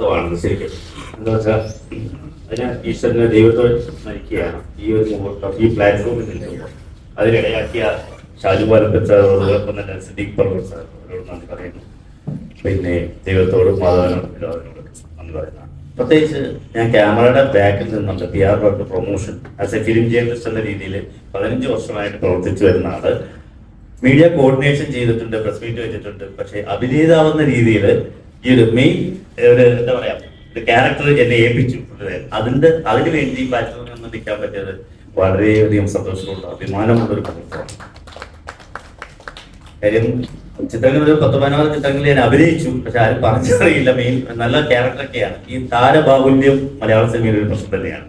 മഹത്വമാണ് ശരിക്കും. എന്താ വെച്ചാൽ അതിന് ഈശ്വരനെ ദൈവത്തോട് നയിക്കുകയാണ്. ഈ ഒരു മുഹൂർത്തം ഈ പ്ലാറ്റ്ഫോമിൽ നിൽക്കുമ്പോൾ അതിനിടയാക്കിയ ഷാജു പാലപ്പൻ സാർ അതോടൊപ്പം തന്നെ സിദ്ദീഖ് പർവർ സാർ അവരോട് നന്ദി പറയുന്നു. പിന്നെ ദൈവത്തോടും മാധവനോടും എല്ലാവരോടും നന്ദി പറയുന്നതാണ് പ്രത്യേകിച്ച് ഞാൻ ക്യാമറയുടെ ബാക്കിൽ നിന്നുണ്ട്. P R work promotion as a film journalist എന്ന രീതിയിൽ പതിനഞ്ച് വർഷമായിട്ട് പ്രവർത്തിച്ചു വരുന്ന ആൾ മീഡിയ കോർഡിനേഷൻ ചെയ്തിട്ടുണ്ട് പ്രസ് മീറ്റ് വെച്ചിട്ടുണ്ട്. പക്ഷെ അഭിനേതാവുന്ന രീതിയിൽ ഈ ഒരു മെയിൻ ഒരു എന്താ പറയാ ഒരു ക്യാരക്ടർ എന്നെ ഏൽപ്പിച്ചു. അതിന്റെ അതിന് വേണ്ടി പ്ലാറ്റ്ഫോമിൽ ഒന്ന് നിൽക്കാൻ പറ്റിയത് വളരെയധികം സന്തോഷമുള്ള അഭിമാനമുള്ള ഒരു മുഹൂർത്തമാണ് കാര്യം ചിത്രങ്ങൾ ഒരു പത്ത് പതിനാറ് ചിത്രങ്ങളിൽ ഞാൻ അഭിനയിച്ചു പക്ഷെ ആരും പറഞ്ഞറിയില്ല മെയിൻ നല്ല ക്യാരക്ടറൊക്കെയാണ് ഈ താരബാഹുല്യം മലയാള സിനിമയിൽ ഒരു പ്രശ്നം തന്നെയാണ്.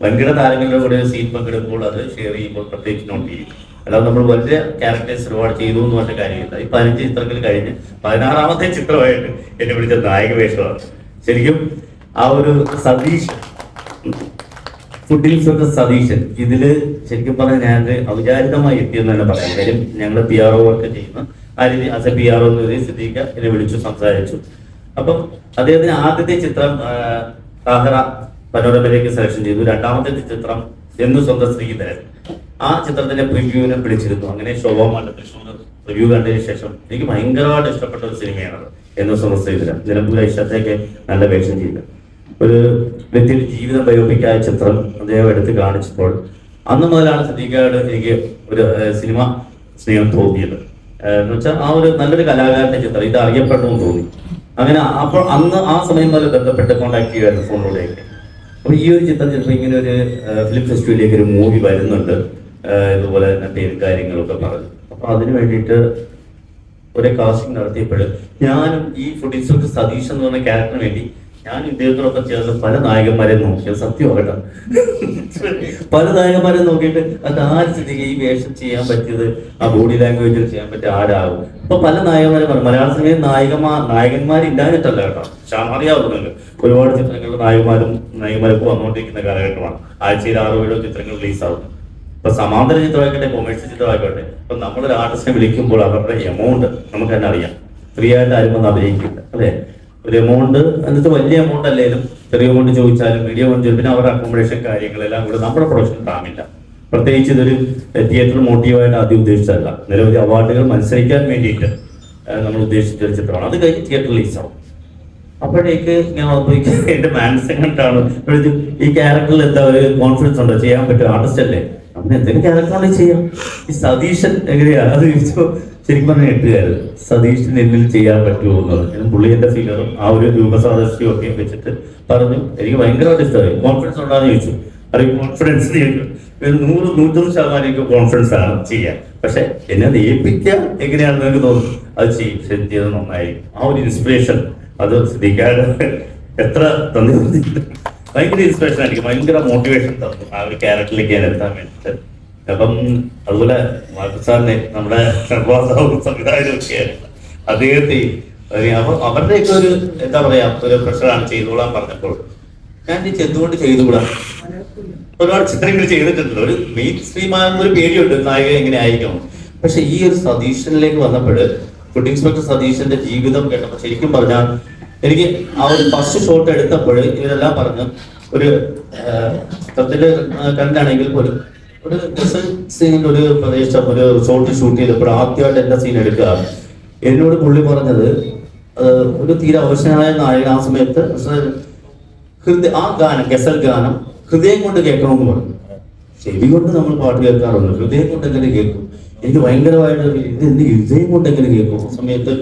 വൻകിട താരങ്ങളുടെ കൂടെ സീൻ പങ്കെടുക്കുമ്പോൾ അത് ഷെയർ ചെയ്യുമ്പോൾ പ്രത്യേകിച്ച് നോട്ട് ചെയ്യും അല്ലാതെ നമ്മൾ വലിയ ക്യാരക്ടേഴ്സ് ഒരുപാട് ചെയ്തു എന്ന് പറഞ്ഞ കാര്യമില്ല. ഈ പതിനഞ്ച് ചിത്രങ്ങൾ കഴിഞ്ഞ് പതിനാറാമത്തെ ചിത്രമായിട്ട് എന്നെ വിളിച്ച നായക വേഷമാണ്. ശരിക്കും ആ ഒരു സതീഷ് ഫുഡ് ഇൻസ്പെക്ടർ സതീശൻ. ഇതിൽ ശരിക്കും പറഞ്ഞാൽ ഞാൻ ഔചാരികമായി എത്തിയെന്ന് തന്നെ പറയാം. കാര്യം ഞങ്ങൾ പി ആർ ഒ വർക്ക് ചെയ്യുന്ന. ആ രീതി A P R O Siddique എന്നെ വിളിച്ചു സംസാരിച്ചു. അപ്പം അദ്ദേഹത്തിന് ആദ്യത്തെ ചിത്രം താഹറ പനോരമയിലേക്ക് സെലക്ഷൻ ചെയ്തു. രണ്ടാമത്തെ ചിത്രം എന്ന് സ്വന്തം ശ്രീധരൻ ആ ചിത്രത്തിന്റെ പ്രിവ്യൂവിനെ പിടിച്ചിരുന്നു. അങ്ങനെ ശോഭമായിട്ട് തൃശ്ശൂർ റിവ്യൂ കണ്ടതിന് ശേഷം എനിക്ക് ഭയങ്കരമായിട്ട് ഇഷ്ടപ്പെട്ട ഒരു സിനിമയാണ് എന്ന് സമസ്തയില്ല നിലമ്പൂർ ഐശ്വര്യത്തേക്ക് നല്ല വേഷം ചെയ്തു ഒരു വ്യക്തിയുടെ ജീവിതം ബയോപിക്കായ ചിത്രം അദ്ദേഹം എടുത്ത് കാണിച്ചപ്പോൾ അന്ന് മുതലാണ് സിദ്ദീഖയോട് എനിക്ക് ഒരു സിനിമ സ്നേഹം തോന്നിയത്. എന്നുവെച്ചാൽ എന്ന് വെച്ചാൽ ആ ഒരു നല്ലൊരു കലാകാരന്റെ ചിത്രം. ഇത് അറിയപ്പെടണമെന്ന് തോന്നി. അങ്ങനെ അപ്പോൾ അന്ന് ആ സമയം മുതൽ ബന്ധപ്പെട്ട് കോൺടാക്ട് ചെയ്യുമായിരുന്നു ഫോണിലൂടെയൊക്കെ. അപ്പൊ ഈ ഒരു ചിത്രം ചിലപ്പോൾ ഇങ്ങനെ ഒരു ഫിലിം ഫെസ്റ്റിവലിലേക്ക് ഒരു മൂവി വരുന്നുണ്ട്. ഇതുപോലെ തന്നെ പേര് കാര്യങ്ങളൊക്കെ പറഞ്ഞു. അപ്പൊ അതിനു വേണ്ടിയിട്ട് ഒരു കാസ്റ്റിംഗ് നടത്തിയപ്പോൾ ഞാനും ഈ ഫുഡ് സതീഷ് എന്ന് പറഞ്ഞ ക്യാരക്ടറിന് വേണ്ടി ഞാൻ ഇദ്ദേഹത്തോടൊപ്പം ചേർന്ന് പല നായകന്മാരെ നോക്കിയത് സത്യമാകട്ടെ പല നായകന്മാരെ നോക്കിയിട്ട് അത് ആര് സ്ഥിതിക്ക് ഈ വേഷം ചെയ്യാൻ പറ്റിയത് ആ ബോഡി ലാംഗ്വേജിൽ ചെയ്യാൻ പറ്റിയ ആരാകും? അപ്പൊ പല നായകന്മാരെ പറഞ്ഞു. മലയാള സിനിമയിൽ നായകന്മാർ നായകന്മാരില്ലാഞ്ഞിട്ടല്ല കേട്ടോ. അറിയാവുന്നല്ലോ ഒരുപാട് ചിത്രങ്ങളിൽ നായകന്മാരും നായകന്മാരൊക്കെ വന്നുകൊണ്ടിരിക്കുന്ന കാലഘട്ടമാണ്. ആഴ്ചയിൽ ആറോ ഏഴോ ചിത്രങ്ങൾ റിലീസ് ആവുന്നു. ഇപ്പൊ സമാന്തര ചിത്രമായിക്കോട്ടെ കൊമേഴ്സ്യൽ ചിത്രമായിക്കോട്ടെ ഇപ്പൊ നമ്മളൊരു ആർട്ടിസ്റ്റിനെ വിളിക്കുമ്പോൾ അവരുടെ എമൗണ്ട് നമുക്ക് തന്നെ അറിയാം. ഫ്രീ ആയിട്ട് ആരും വന്ന് അഭിനയിക്കില്ല അല്ലെ? ഒരു എമൗണ്ട് എന്നിട്ട് വലിയ എമൗണ്ട് അല്ലെങ്കിലും ചെറിയ എമൗണ്ട് ചോദിച്ചാലും വീഡിയോ കൊണ്ട് പിന്നെ അവരുടെ അക്കോമഡേഷൻ കാര്യങ്ങളെല്ലാം കൂടെ നമ്മുടെ പ്രൊഡക്ഷൻ താങ്ങില്ല പ്രത്യേകിച്ച് ഇതൊരു തിയേറ്റർ മോട്ടീവായിട്ട് ആദ്യം ഉദ്ദേശിച്ചതല്ല. നിരവധി അവാർഡുകൾ മത്സരിക്കാൻ വേണ്ടിയിട്ട് നമ്മൾ ഉദ്ദേശിച്ച ഒരു ചിത്രമാണ്. അത് കഴിഞ്ഞ് തിയേറ്റർ റിലീസ് ആവും. അപ്പോഴേക്ക് ഞാൻ എന്റെ മാനസം കണ്ടാണ് ഈ ക്യാരക്ടറിൽ എന്താ ഒരു കോൺഫിഡൻസ് ഉണ്ടോ? ചെയ്യാൻ പറ്റും ആർട്ടിസ്റ്റ് അല്ലേ? അങ്ങനെ എന്തെങ്കിലും ക്യാരക്ടറാണ് ചെയ്യാം. ഈ സതീശൻ എങ്ങനെയാണ്? അത് ചോദിച്ചപ്പോ ശരിക്കും പറഞ്ഞ എട്ടുകാര്. സതീശൻ എന്നിൽ ചെയ്യാൻ പറ്റുമോ എന്ന് പറഞ്ഞു. പുള്ളി എന്റെ ഫിഗറും ആ ഒരു രൂപസാദൃശ്യവും ഒക്കെ വെച്ചിട്ട് പറഞ്ഞു. എനിക്ക് ഭയങ്കരമായിട്ട് ഇഷ്ടമായി. കോൺഫിഡൻസ് ഉണ്ടാന്ന് ചോദിച്ചു. അറിയും? കോൺഫിഡൻസ് നൂറ് നൂറ്റൊന്ന് ശതമാനം എനിക്ക് കോൺഫിഡൻസ് ആണ് ചെയ്യാൻ. പക്ഷെ എന്നെ അത് ഏൽപ്പിക്കാൻ എങ്ങനെയാണെന്ന് എനിക്ക് തോന്നുന്നു? അത് ചെയ്യും. ശരി നന്നായി ആ ഒരു ഇൻസ്പിറേഷൻ അത് ശ്രദ്ധിക്കാൻ എത്ര തന്നി ഭയങ്കര ഇൻസ്പിറേഷൻ ആയിരിക്കും. ഭയങ്കര മോട്ടിവേഷൻ തന്നു. ആ ഒരു ക്യാരക്ടറിലേക്ക് ഞാൻ എത്താൻ വേണ്ടിയിട്ട്. അപ്പം അതുപോലെ സാറിനെ നമ്മുടെ നിർമ്മാതാവും സംവിധായകനും ഒക്കെയാണ് അദ്ദേഹത്തെ അപ്പം അവരുടെയൊക്കെ ഒരു എന്താ പറയാ ഒരു പ്രഷറാണ് ചെയ്തോളാൻ പറഞ്ഞപ്പോൾ. ഞാൻ ചോദിച്ചു, എന്തുകൊണ്ട് ചെയ്തുകൂടാ? ഒരുപാട് ചിത്രങ്ങൾ ചെയ്തിട്ടുണ്ട്. ഒരു മെയിൻ സ്ട്രീം ആകുന്ന ഒരു പേടിയുണ്ട് നായിക എങ്ങനെ ആയിരിക്കും പക്ഷെ ഈ ഒരു സതീശനിലേക്ക് വന്നപ്പോൾ ഫുഡ് ഇൻസ്പെക്ടർ സതീശന്റെ ജീവിതം കേട്ടപ്പോൾ ശരിക്കും പറഞ്ഞാൽ എനിക്ക് ആ ഒരു ഫസ്റ്റ് ഷോട്ട് എടുത്തപ്പോൾ ഇതെല്ലാം പറഞ്ഞു ഒരു ചിത്രത്തിന്റെ കണ്ടാണെങ്കിൽ പോലും ഒരു സീനിന്റെ ഒരു പ്രദേശം ഒരു ഷോട്ട് ഷൂട്ട് ചെയ്തപ്പോൾ ആദ്യമായിട്ട് എന്റെ സീൻ എടുക്കുക. എന്നോട് പുള്ളി പറഞ്ഞത് ഒരു തീരെ അവശനായ നായകൻ ആ സമയത്ത് ഹൃദയ ആ ഗാനം ഗസൽ ഗാനം ഹൃദയം കൊണ്ട് കേൾക്കണമെന്ന് പറഞ്ഞു. ചെവി കൊണ്ട് നമ്മൾ പാട്ട് കേൾക്കാറുണ്ട് ഹൃദയം കൊണ്ട് എങ്ങനെ കേൾക്കും. എനിക്ക് ഭയങ്കരമായിട്ട് ഇത് എന്ത് ഹൃദയം കൊണ്ട് എങ്ങനെ കേൾക്കും? ആ സമയത്ത്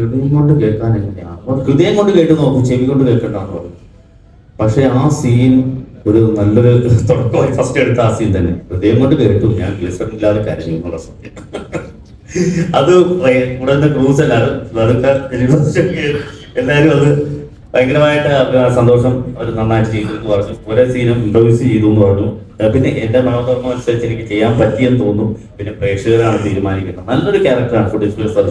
ഹൃദയം കൊണ്ട് കേൾക്കാൻ എങ്ങനെയാണ് ഹൃദയം കൊണ്ട് കേട്ട് നോക്കും ചെവി കൊണ്ട് കേൾക്കണ്ടാന്ന് പറഞ്ഞു. പക്ഷെ ആ സീൻ ഒരു നല്ലൊരു തുടക്കമായി ഫസ്റ്റ് എടുത്ത ആ സീൻ തന്നെ. ഹൃദയം കൊണ്ട് കേട്ടു. ഞാൻ ഗ്ലിസറിൻ ഇല്ലാതെ കരഞ്ഞു എന്നുള്ള സത്യം. അത് ഉടനെ ക്രൂസ് എല്ലാവരും അതൊക്കെ എല്ലാവരും അത് ഭയങ്കരമായിട്ട് സന്തോഷം അവർ നന്നായിട്ട് ചെയ്തു എന്ന് പറഞ്ഞു. ഒരേ സീനും ഇംപ്രവൈസ് ചെയ്തു എന്ന് പറഞ്ഞു. പിന്നെ എന്റെ മനോധർമ്മം അനുസരിച്ച് എനിക്ക് ചെയ്യാൻ പറ്റിയെന്ന് തോന്നുന്നു പിന്നെ പ്രേക്ഷകരാണ് തീരുമാനിക്കുന്നത്. നല്ലൊരു ക്യാരക്ടറാണ് ഫുഡ്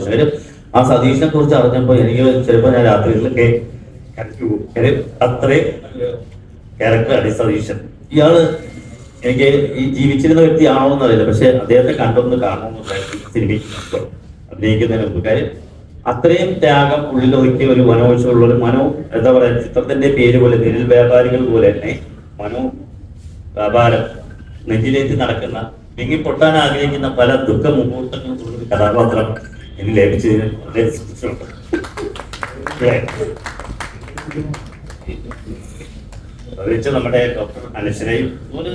കാര്യം ആ സതീഷിനെ കുറിച്ച് അറിഞ്ഞപ്പോൾ എനിക്ക് ചിലപ്പോൾ ഞാൻ രാത്രികളിലൊക്കെ കരഞ്ഞു പോകും. അത്രയും ക്യാരക്ടറാണ് ഈ സതീശൻ ഇയാൾ എനിക്ക് ഈ ജീവിച്ചിരുന്ന വ്യക്തിയാണോ എന്നറിയില്ല പക്ഷെ അദ്ദേഹത്തെ കണ്ടൊന്ന് കാണണമെന്നുണ്ടായിരുന്നു സിനിമയ്ക്ക് അഭിനയിക്കുന്നതിന് മുമ്പ് കാര്യം അത്രയും ത്യാഗം ഉള്ളിലൊതുക്കിയ ഒരു മനോവശമുള്ള ഒരു മനോ എന്താ പറയാ ചിത്രത്തിന്റെ പേര് പോലെ നിഴൽ വ്യാപാരികൾ പോലെ തന്നെ മനോ വ്യാപാരം നെഞ്ചിലേറ്റ് നടക്കുന്ന വിങ്ങിപ്പൊട്ടാൻ ആഗ്രഹിക്കുന്ന പല ദുഃഖ മുഹൂർത്തങ്ങളും ഒരു കഥാപാത്രം എനിക്ക് ലഭിച്ചതിന് വളരെ സന്തോഷമുണ്ട്? പ്രത്യേകിച്ച് നമ്മുടെ ഡോക്ടർ അനശ്വരയും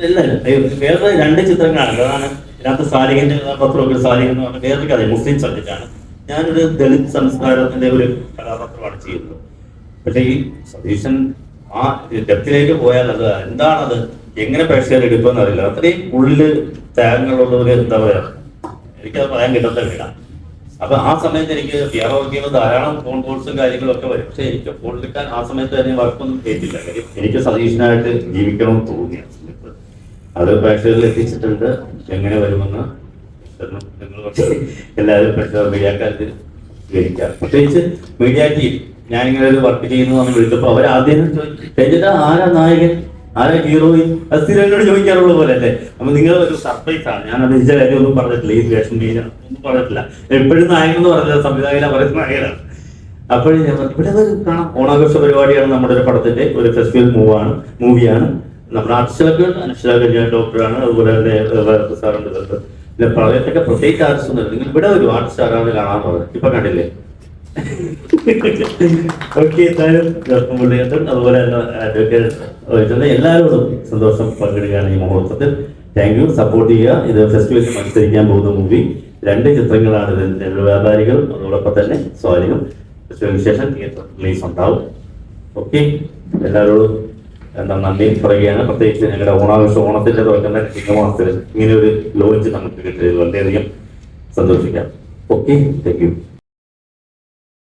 എല്ലാവരും വേറെ രണ്ട് ചിത്രങ്ങളാണ് അതാണ് ഇതിനകത്ത് സാലിഹിന്റെ കഥാപാത്രമൊക്കെ സാലിഹ് എന്ന് പറഞ്ഞ വേറൊരു കഥ മുസ്ലിം സബ്ജക്റ്റാണ് ഞാനൊരു ദളിത് സംസ്കാരത്തിന്റെ ഒരു കഥാപാത്രമാണ് ചെയ്യുന്നത്. പക്ഷേ ഈ സതീശൻ ആ ഡെപ്തിലേക്ക് പോയാൽ അത് എന്താണത്? എങ്ങനെ പ്രേക്ഷകർ എടുക്കുമെന്ന് അറിയില്ല. അത്രയും ഉള്ളിൽ ത്യാഗങ്ങളുള്ള എന്താ പറയാ? എനിക്കത് പറയാൻ കിട്ടാത്ത വീടാണ് അപ്പൊ ആ സമയത്ത് എനിക്ക് വ്യാപകീയ ധാരാളം ഫോൺ കോൾസും കാര്യങ്ങളും ഒക്കെ വരും. പക്ഷെ എനിക്ക് ഫോൺ എടുക്കാൻ ആ സമയത്ത് തന്നെ വർക്കൊന്നും കാര്യം എനിക്ക് സതീശനായിട്ട് ജീവിക്കണമെന്ന് തോന്നിയ സമയത്ത് അത് പ്രേക്ഷകരിൽ എത്തിച്ചിട്ടുണ്ട്. എങ്ങനെ വരുമെന്ന് എല്ലാവരും പ്രേക്ഷകർ മീഡിയക്കാർക്ക് സ്വീകരിക്കാം പ്രത്യേകിച്ച് മീഡിയ ടീം ഞാൻ ഇങ്ങനെ ഒരു വർക്ക് ചെയ്യുന്നു എന്ന് വിളിച്ചപ്പോൾ അവർ ആദ്യം ചോദിച്ചു രഞ്ജിത ആരാ നായകൻ? ആരാ ഹീറോയിൻ അത് സ്ഥിരം എന്നോട് ചോദിക്കാറുള്ള പോലെ അല്ലേ? അപ്പൊ നിങ്ങൾ ഒരു സർപ്രൈസ് ആണ്. ഞാൻ അത് കാര്യം ഒന്നും പറഞ്ഞിട്ടില്ല. ഈ വേഷം മീന ഒന്നും പറഞ്ഞിട്ടില്ല. എപ്പോഴും നായകൻ എന്ന് പറഞ്ഞത് സംവിധായകന പറയുന്ന നായകനാണ്. അപ്പോഴും ഞാൻ ഇവിടെ കാണാം. ഓണാഘോഷ പരിപാടിയാണ് നമ്മുടെ ഒരു പടത്തിന്റെ ഒരു ഫെസ്റ്റിവൽ മൂവാണ് മൂവിയാണ് നമ്മുടെ ആർട്ടിസ്റ്റുകളൊക്കെ ഉണ്ട് അനശ്വര കല്യാൺ ഡോക്ടറാണ് അതുപോലെ തന്നെ സാറുണ്ട് ഇല്ല പ്രളയത്തൊക്കെ പ്രത്യേകിച്ച് ആർട്ടിസ്റ്റ് ഒന്നും നിങ്ങൾ ഇവിടെ ഒരു ആർട്ടിസ്റ്റ് ആരാണ് കാണാൻ പറഞ്ഞത് ഇപ്പൊ കണ്ടില്ലേ? ഓക്കെ എന്തായാലും ജോർജ് അതുപോലെ തന്നെ എല്ലാവരോടും സന്തോഷം പങ്കിടുകയാണ് ഈ മുഹൂർത്തത്തിൽ. താങ്ക് യു സപ്പോർട്ട് ചെയ്യുക. ഇത് ഫെസ്റ്റിവലിൽ മത്സരിക്കാൻ പോകുന്ന മൂവി രണ്ട് ചിത്രങ്ങളാണ് നെല്ല് വ്യാപാരികൾ അതോടൊപ്പം തന്നെ സ്വാധീനം ഫെസ്റ്റിവലിന് ശേഷം റിലീസ് ഉണ്ടാവും. ഓക്കെ എല്ലാവരോടും എന്താ നന്ദി പറയുകയാണ്. പ്രത്യേകിച്ച് ഞങ്ങളുടെ ഓണാഘോഷം ഓണത്തിന്റെ തുടക്കം ചിങ്ങമാസത്തിൽ ഇങ്ങനെ ഒരു ലോഞ്ച് നമുക്ക് കിട്ടിയത് വളരെയധികം സന്തോഷിക്കാം. Okay thank you